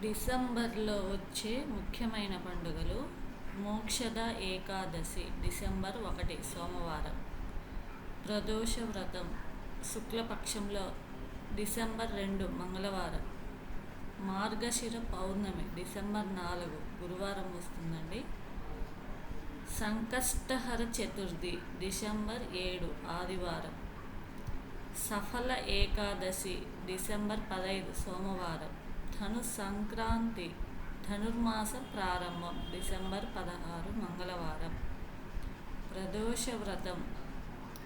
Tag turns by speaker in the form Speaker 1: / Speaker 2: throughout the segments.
Speaker 1: డిసెంబర్లో వచ్చే ముఖ్యమైన పండుగలు మోక్షద ఏకాదశి డిసెంబర్ ఒకటి సోమవారం. ప్రదోష వ్రతం శుక్లపక్షంలో డిసెంబర్ రెండు మంగళవారం. మార్గశిర పౌర్ణమి డిసెంబర్ నాలుగు గురువారం వస్తుందండి. సంకష్టహర చతుర్థి డిసెంబర్ ఏడు ఆదివారం. సఫల ఏకాదశి డిసెంబర్ పదహైదు సోమవారం. ధను సంక్రాంతి ధనుర్మాస ప్రారంభం డిసెంబర్ పదహారు మంగళవారం ప్రదోష వ్రతం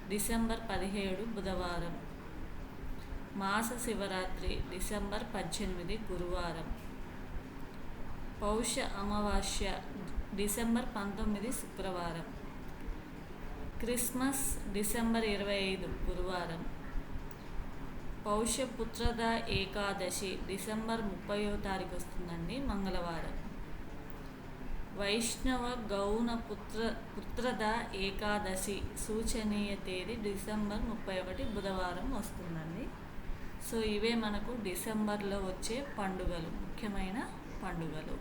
Speaker 1: డిసెంబర్ పదిహేడు బుధవారం మాస శివరాత్రి డిసెంబర్ పద్దెనిమిది గురువారం పౌష అమావాస్య డిసెంబర్ పంతొమ్మిది శుక్రవారం క్రిస్మస్ డిసెంబర్ ఇరవై ఐదు గురువారం పౌష్యపుత్రద ఏకాదశి డిసెంబర్ ముప్పయో తారీఖు వస్తుందండి మంగళవారం. వైష్ణవ గౌణ పుత్ర పుత్రద ఏకాదశి సూచనీయ తేదీ డిసెంబర్ ముప్పై ఒకటి బుధవారం వస్తుందండి. సో ఇవే మనకు డిసెంబర్లో వచ్చే పండుగలు ముఖ్యమైన పండుగలు.